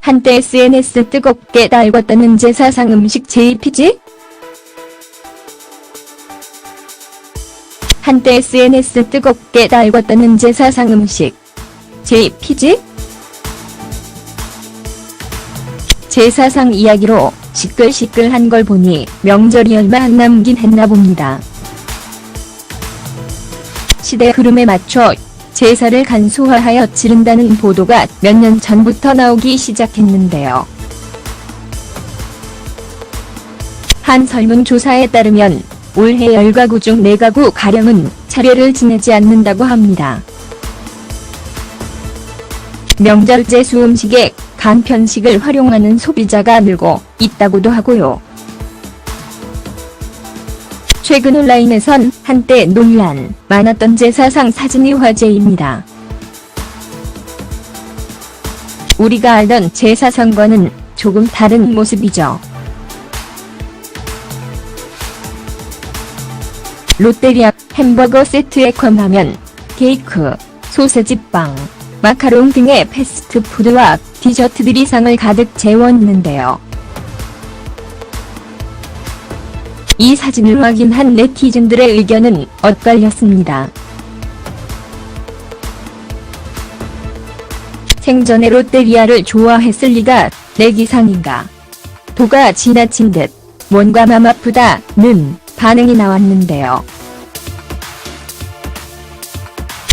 한때 SNS 뜨겁게 달궜다는 제사상 음식 JPG? 한때 SNS 뜨겁게 달궜다는 제사상 음식 JPG? 제사상 이야기로 시끌시끌한 걸 보니 명절이 얼마 안 남긴 했나 봅니다. 시대 흐름에 맞춰 제사를 간소화하여 치른다는 보도가 몇 년 전부터 나오기 시작했는데요. 한 설문조사에 따르면 올해 10가구 중 4가구 가량은 차례를 지내지 않는다고 합니다. 명절 제수 음식에 간편식을 활용하는 소비자가 늘고 있다고도 하고요. 최근 온라인에선 한때 논란 많았던 제사상 사진이 화제입니다. 우리가 알던 제사상과는 조금 다른 모습이죠. 롯데리아 햄버거 세트에 컵라면, 케이크, 소세지빵, 마카롱 등의 패스트푸드와 디저트들이 상을 가득 채웠는데요. 이 사진을 확인한 네티즌들의 의견은 엇갈렸습니다. 생전에 롯데리아를 좋아했을 리가 내 기상인가. 도가 지나친 듯 뭔가 맘 아프다는 반응이 나왔는데요.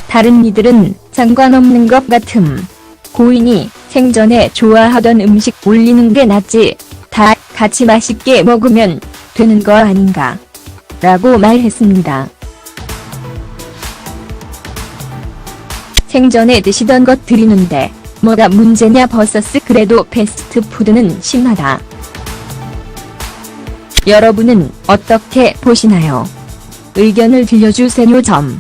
다른 이들은 상관없는 것 같음. 고인이 생전에 좋아하던 음식 올리는 게 낫지. 다 같이 맛있게 먹으면 되는 거 아닌가. 라고 말했습니다. 생전에 드시던 것 드리는데 뭐가 문제냐 버서스 그래도 패스트푸드는 심하다. 여러분은 어떻게 보시나요? 의견을 들려주세요 점.